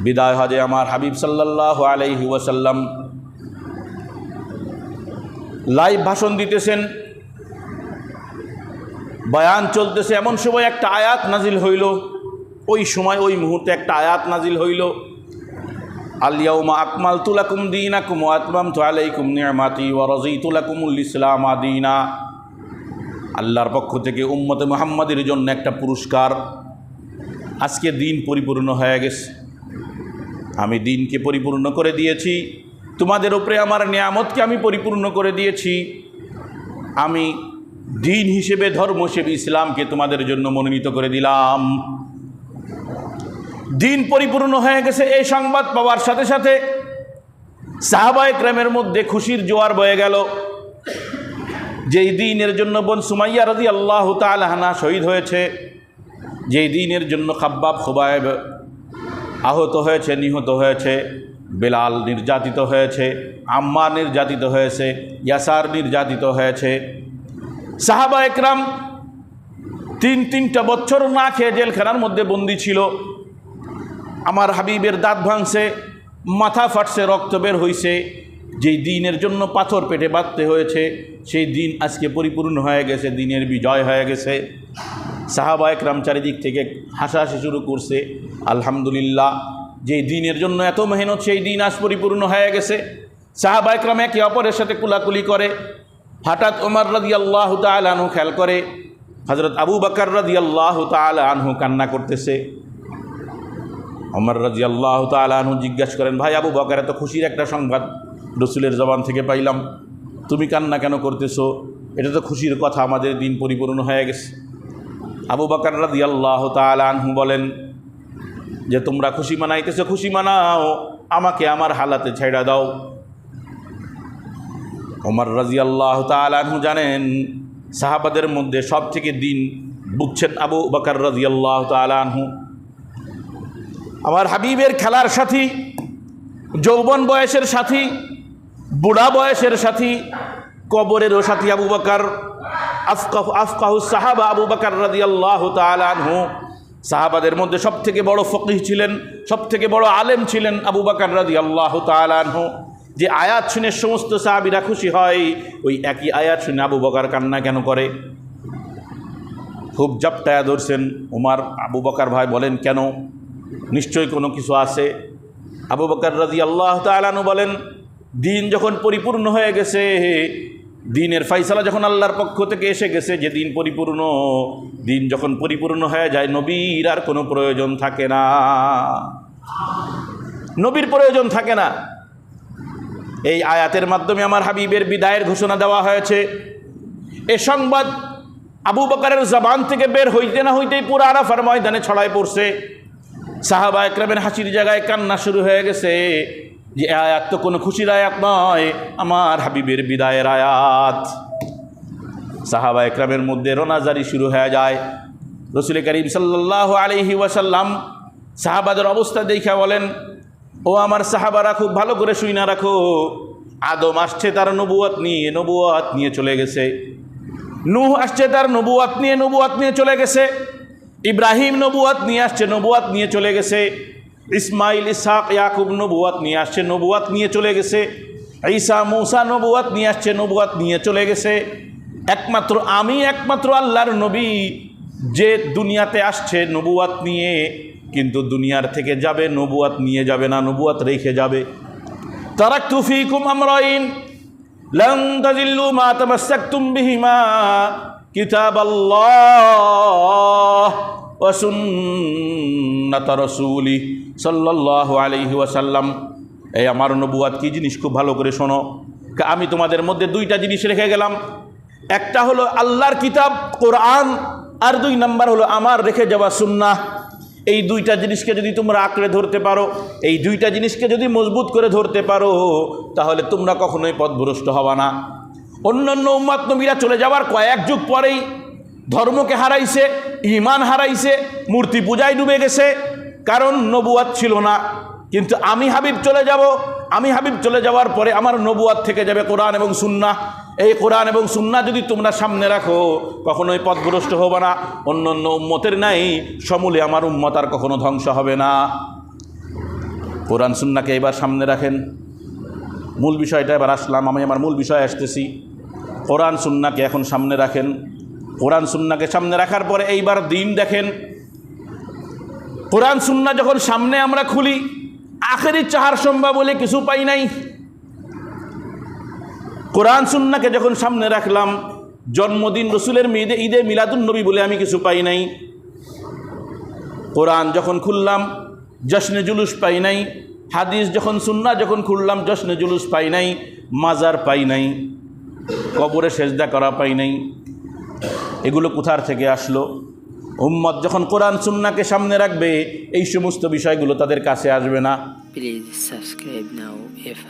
বিদায় হজে আমার হাবিব সাল্লাহ আলাইহি ওয়াসাল্লাম। লাইভ ভাষণ দিতেছেন। বয়ান চলতেছে, এমন সময় একটা আয়াত নাজিল হইল। ওই সময়, ওই মুহূর্তে একটা আয়াত নাজিল হইল। আলিয়াউমা আকমাল তুলাকুম দিনাকুম আতমাম তো আলাইকুম নিয়ামাতি ও রাজি তুলাকুমুল ইসলাম আদিনা আল্লাহর পক্ষ থেকে উম্মতে মোহাম্মদের জন্য একটা পুরস্কার। আজকে দিন পরিপূর্ণ হয়ে গেছে। আমি দিনকে পরিপূর্ণ করে দিয়েছি। তোমাদের উপরে আমার নিয়ামতকে আমি পরিপূর্ণ করে দিয়েছি। আমি দিন হিসেবে ধর্ম হিসেবে ইসলামকে তোমাদের জন্য মনোনীত করে দিলাম। দিন পরিপূর্ণ হয়ে গেছে এই সংবাদ পাওয়ার সাথে সাথে সাহাবায় ক্রামের মধ্যে খুশির জোয়ার বয়ে গেল। যেই দিনের জন্য বোন সুমাইয়া রাজি আল্লাহ তালহানা শহীদ হয়েছে, যেই দিনের জন্য খাব্বাব খুবায়েব আহত হয়েছে, নিহত হয়েছে, বেলাল নির্যাতিত হয়েছে আম্মা নির্যাতিত হয়েছে, ইয়াসার নির্যাতিত হয়েছে। সাহাবা একরাম তিন, তিনটা বছর না খেয়ে জেলখানার মধ্যে বন্দি ছিল। আমার হাবিবের দাঁত ভাঙছে, মাথা ফাটছে, রক্ত বের হইছে। যেই দিনের জন্য পাথর পেটে বাঁধতে হয়েছে, সেই দিন আজকে পরিপূর্ণ হয়ে গেছে, দিনের বিজয় হয়ে গেছে। সাহাবা একরাম চারিদিক থেকে হাসাহাসি শুরু করছে। আলহামদুলিল্লাহ যে দিনের জন্য এত মেহনত, সেই দিন আজ পরিপূর্ণ হয়ে গেছে। সাহাবা একরাম একে অপরের সাথে কুলাকুলি করে। হঠাৎ ওমর রাদি আল্লাহ আনহু খেয়াল করে। হজরত আবু বাকর রাদি আল্লাহ আনহু কান্না করতেছে। অমর রাজি আল্লাহ তালু জিজ্ঞাসা করেন, ভাই আবু বকার, এত খুশির একটা সংবাদ রসুলের জবান থেকে পাইলাম। তুমি কান্না কেন করতেছো? এটা তো খুশির কথা, আমাদের দিন পরিপূর্ণ হয়ে গেছে। আবু বকার রাজি আল্লাহ তালু বলেন যে, তোমরা খুশি মানাইতেছো, খুশি মানাও। আমাকে আমার হালাতে ছেড়া দাও। ওমর রাজি আল্লাহ তালু জানেন, সাহাবাদের মধ্যে সব থেকে দিন বুঝছেন আবু বকার রাজি আল্লাহ তালু আমার হাবিবের খেলার সাথী, যৌবন বয়সের সাথী, বুড়া বয়সের সাথী, কবরেরও সাথী আবু বাকার। আবু বাকার সাহাবাদের মধ্যে সব থেকে বড় ফকিহ ছিলেন সব থেকে বড় আলেম ছিলেন আবু বাকার রাজি আল্লাহ তালহু যে আয়াত শুনে সমস্ত সাহাবিরা খুশি হয়, ওই একই আয়াত শুনে আবু বকার কান্না কেন করে? খুব জাপটায়া ধরছেন। উমার, আবু বকার ভাই বলেন, কেন? নিশ্চয়ই কোনো কিছু আছে? আবু বকর রাজি আল্লাহ তালানু বলেন, দিন যখন পরিপূর্ণ হয়ে গেছে দিনের ফাইসালা যখন আল্লাহর পক্ষ থেকে এসে গেছে, যে দিন পরিপূর্ণ, দিন যখন পরিপূর্ণ হয়ে যায়, নবীর আর কোনো প্রয়োজন থাকে না। নবীর প্রয়োজন থাকে না। এই আয়াতের মাধ্যমে আমার হাবিবের বিদায়ের ঘোষণা দেওয়া হয়েছে। এ সংবাদ আবু বকারের জবান থেকে বের হইতে না হইতেই পুরো আরাফার ময়দানে ছড়ায় পড়ছে। সাহাবা একরামের হাসির জায়গায় কান্না শুরু হয়ে গেছে। যে আয়াত তো কোনো খুশির আয়াত নয়, আমার হাবিবের বিদায়ের আয়াত। সাহাবা একরামের মধ্যে রোনাজারি শুরু হয়ে যায়। রসুল করিম সাল্লাহ আলহি ওয়াসাল্লাম সাহাবাদের অবস্থা দেখে বলেন, ও আমার সাহাবারা, খুব ভালো করে শুই না রাখো। আদম আসছে তার নবুয়াত নিয়ে নবুয়াত নিয়ে চলে গেছে। নুহ আসছে তার নবুয়াত নিয়ে নবুয়াত নিয়ে চলে গেছে। ইব্রাহিম নবুয়াত নিয়ে আসছে নবুয়াত নিয়ে চলে গেছে। ইসমাইল ইসাক ইয়াকুব নবুয়াত নিয়ে আসছে নবুয়াত নিয়ে চলে গেছে। ঈসা, মৌসা নবুয়াত নিয়ে আসছে নবুয়াত নিয়ে চলে গেছে। একমাত্র আমি, একমাত্র আল্লাহর নবী যে দুনিয়াতে আসছে নবুয়াত নিয়ে, কিন্তু দুনিয়ার থেকে যাবে নবুয়াত নিয়ে যাবে না নবুয়াত রেখে যাবে। তারাক তুফিকুম আমরাইন লং মা বিহিমা কিতাব আল্লাহ ওসুন্নত রসুলি সাল্লাহ আলহি ওয়াসাল্লাম। এই আমার নবুয়াত কী জিনিস? খুব ভালো করে শোনো। আমি তোমাদের মধ্যে দুইটা জিনিস রেখে গেলাম। একটা হলো আল্লাহর কিতাব, কোরআন, আর দুই নাম্বার হলো আমার রেখে যাওয়া সুন্না এই দুইটা জিনিসকে যদি তোমরা আঁকড়ে ধরতে পারো, এই দুইটা জিনিসকে যদি মজবুত করে ধরতে পারো, তাহলে তোমরা কখনোই পথভ্রষ্ট হবা না। অন্যান্য উম্মাত নবীরা চলে যাওয়ার কয়েক যুগ পরেই ধর্মকে হারাইছে। ইমান হারাইছে, মূর্তি পূজায় ডুবে গেছে, কারণ নবুয়াত ছিল না। কিন্তু আমি হাবিব চলে যাব, আমি হাবিব চলে যাওয়ার পরে আমার নবুয়াত থেকে যাবে কোরআন এবং সুন্না এই কোরআন এবং সুন্না যদি তোমরা সামনে রাখো, কখনোই পথভ্রষ্ট হবে না অন্য অন্য উম্মতের নাই, সমূলে আমার উম্মত আর কখনো ধ্বংস হবে না। কোরআন সুন্নাকে এবার সামনে রাখেন। মূল বিষয়টা এবার আসলাম, আমি আমার মূল বিষয় আসতেছি। কোরআন সুন্নাকে এখন সামনে রাখেন। কোরআন সুন্নাকে সামনে রাখার পরে এইবার দিন দেখেন, কোরআন সুন্না যখন সামনে আমরা খুলি, আখেরি চাহার সম্ভব বলে কিছু পাই নাই। কোরআন সুন্নাকে যখন সামনে রাখলাম, জন্মদিন রসুলের মেয়েদে ঈদে মিলাদুন নবী বলে আমি কিছু পাই নাই। কোরআন যখন খুললাম, জশ্নে জুলুস পাই নাই। হাদিস যখন, সুন্না যখন খুললাম, জশ্নে জুলুস পাই নাই। মাজার পাই নাই। কবরে সেজদা করা পাই নাই। এগুলো কোথার থেকে আসলো? উম্মত যখন কোরআন সুন্নাকে সামনে রাখবে, এই সমস্ত বিষয়গুলো তাদের কাছে আসবে না। Please subscribe now if